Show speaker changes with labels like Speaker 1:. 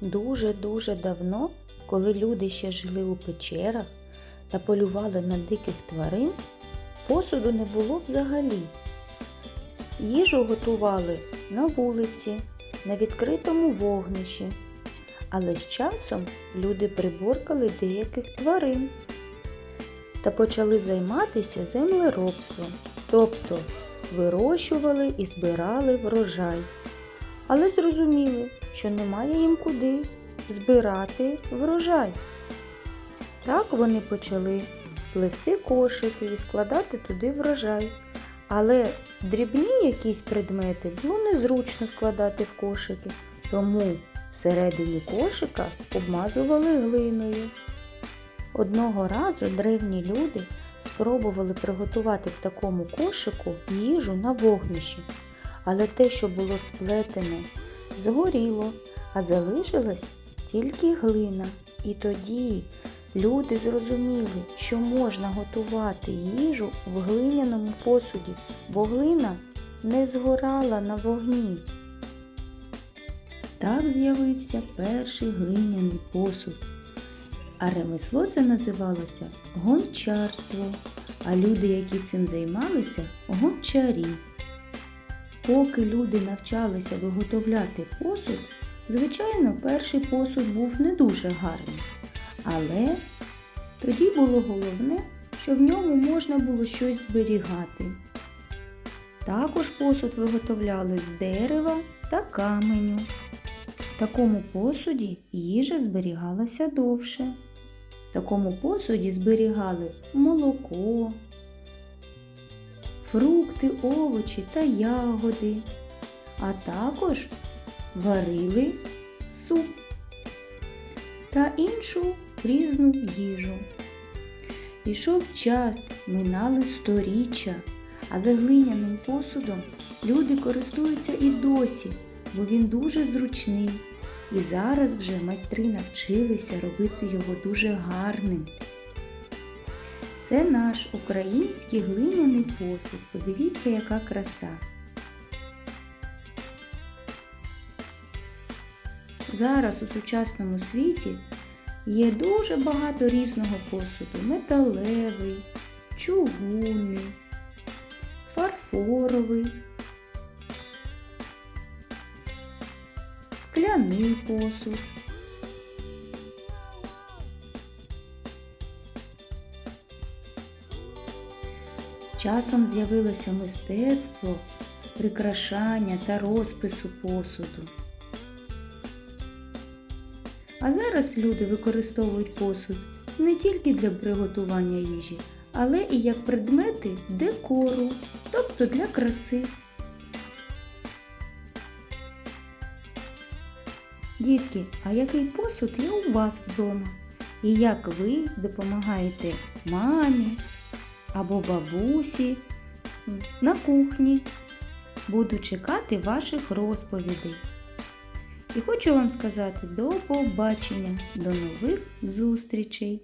Speaker 1: Дуже-дуже давно, коли люди ще жили у печерах та полювали на диких тварин, посуду не було взагалі. Їжу готували на вулиці, на відкритому вогнищі, але з часом люди приборкали деяких тварин та почали займатися землеробством, тобто вирощували і збирали врожай. Але зрозуміли, що немає їм куди збирати врожай. Так вони почали плести кошики і складати туди врожай. Але дрібні якісь предмети було незручно складати в кошики, тому всередині кошика обмазували глиною. Одного разу древні люди спробували приготувати в такому кошику їжу на вогнищі, але те, що було сплетене, згоріло, а залишилась тільки глина. І тоді люди зрозуміли, що можна готувати їжу в глиняному посуді, бо глина не згорала на вогні. Так з'явився перший глиняний посуд. А ремесло це називалося гончарство, а люди, які цим займалися, гончарі. Поки люди навчалися виготовляти посуд, звичайно, перший посуд був не дуже гарний. Але тоді було головне, що в ньому можна було щось зберігати. Також посуд виготовляли з дерева та каменю. В такому посуді їжа зберігалася довше. В такому посуді зберігали молоко, фрукти, овочі та ягоди, а також варили суп та іншу різну їжу. Пішов час, минали сторіччя, але глиняним посудом люди користуються і досі, бо він дуже зручний. І зараз вже майстри навчилися робити його дуже гарним. Це наш український глиняний посуд. Подивіться, яка краса. Зараз у сучасному світі є дуже багато різного посуду: металевий, чугунний, фарфоровий, скляний посуд. Часом з'явилося мистецтво, прикрашання та розпису посуду. А зараз люди використовують посуд не тільки для приготування їжі, але і як предмети декору, тобто для краси. Дітки, а який посуд є у вас вдома? І як ви допомагаєте мамі або бабусі на кухні? Буду чекати ваших розповідей. І хочу вам сказати до побачення, до нових зустрічей!